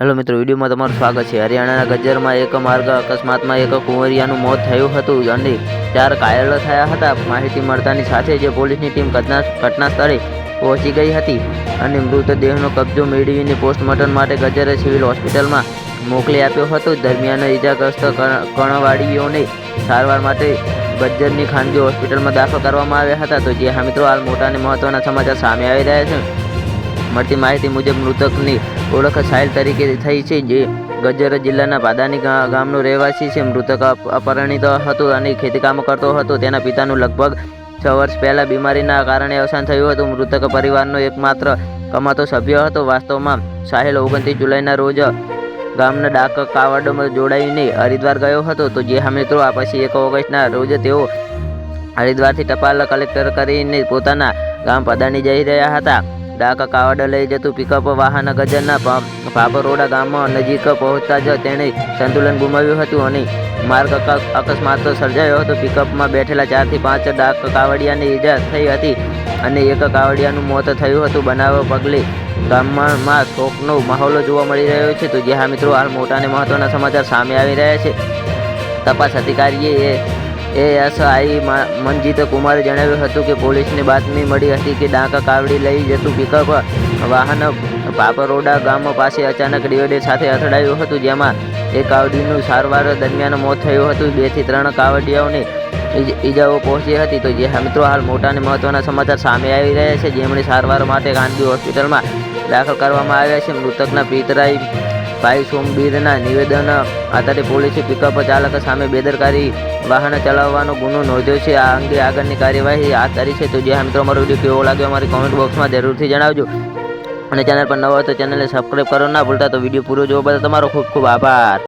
Hello મિત્રો, વિડીયોમાં તમારું સ્વાગત છે. હરિયાણાના ગજ્જરમાં એક માર્ગ અકસ્માતમાં એક કુંવરિયાનું મોત થયું હતું અને ચાર ઘાયલો થયા હતા. માહિતી મળતાની સાથે જે પોલીસની ટીમ ઘટના ઘટના સ્થળે પહોંચી ગઈ હતી અને મૃતદેહનો કબજો મેળવીને પોસ્ટમોર્ટમ માટે ગજ્જરે સિવિલ હોસ્પિટલમાં મોકલી આપ્યો હતો. દરમિયાન ઇજાગ્રસ્ત કણ- કણવાડીઓને સારવાર માટે ગજ્જરની ખાનગી હોસ્પિટલમાં દાખલ કરવામાં આવ્યા હતા. તો જે હા મિત્રો, હાલ મોટા અને મહત્વના સમાચાર સામે આવી રહ્યા છે. મળતી માહિતી મુજબ મૃતકની ઓળખ સાહિલ તરીકે થઈ છે, જે ગજર જિલ્લાના પાદાની ગામનો રહેવાસી છે. મૃતક અપ- અપરિણીત હતો અને ખેતીકામ કરતો હતો. તેના પિતાનું લગભગ છ વર્ષ પહેલાં બીમારીના કારણે અવસાન થયું હતું. મૃતક પરિવારનો એકમાત્ર કમાતો સભ્ય હતો. વાસ્તવમાં સાહિલ ઓગણત્રીસ જુલાઈના રોજ ગામના ડાક કાવડમાં જોડાઈને હરિદ્વાર ગયો હતો. તો જે મિત્રો, આ પછી એક ઓગસ્ટના રોજ તેઓ હરિદ્વારથી ટપાલ કલેક્ટર કરીને પોતાના ગામ પદાની જઈ રહ્યા હતા. ડાકા કાવડ લઈ જતું પિકઅપ વાહન ગજરના ભાભરોડા ગામમાં નજીક પહોંચતા જ તેણે સંતુલન ગુમાવ્યું હતું અને માર્ગ અક- અકસ્માત સર્જાયો હતો. પિકઅપમાં બેઠેલા ચારથી પાંચ ડાક કાવડિયાને ઈજા થઈ હતી અને એક કાવડિયાનું મોત થયું હતું. બનાવ પગલે ગામમાં શોકનો માહોલ જોવા મળી રહ્યો છે. તો જે હા મિત્રો, હાલ મોટા અને મહત્વના સમાચાર સામે આવી રહ્યા છે. તપાસ અધિકારીએ એએસઆઈ મનજીત કુમારે જણાવ્યું હતું કે પોલીસને બાતમી મળી હતી કે ડાંકા કાવડી લઈ જતું પિકઅપ વાહન પાપરોડા ગામ પાસે અચાનક ડિવાઈડર સાથે અથડાયું હતું, જેમાં એ કાવડીનું સારવાર દરમિયાન મોત થયું હતું. બેથી ત્રણ કાવડિયાઓને ઈજાઓ પહોંચી હતી. તો જે મિત્રો, હાલ મોટા અને મહત્વના સમાચાર સામે આવી રહ્યા છે. જેમણે સારવાર માટે ખાનગી હોસ્પિટલમાં દાખલ કરવામાં આવ્યા છે. મૃતકના પિતરાઈ ભાઈ સોમબીરના નિવેદન આધારે પોલીસે પિકઅપ ચાલક સામે બેદરકારી વાહન ચલાવવાનો ગુનો નોંધ્યો છે. આ અંગે આગળની કાર્યવાહી હાથ ધરી છે. તો જે મિત્રો, અમારો વીડિયો કેવો લાગ્યો અમારી કોમેન્ટ બોક્સમાં જરૂરથી જણાવજો. અને ચેનલ પર નવો હોય તો ચેનલને સબસ્ક્રાઈબ કરો ના ભૂલતા. તો વીડિયો પૂરો જોવા બદલ તમારો ખૂબ ખૂબ આભાર.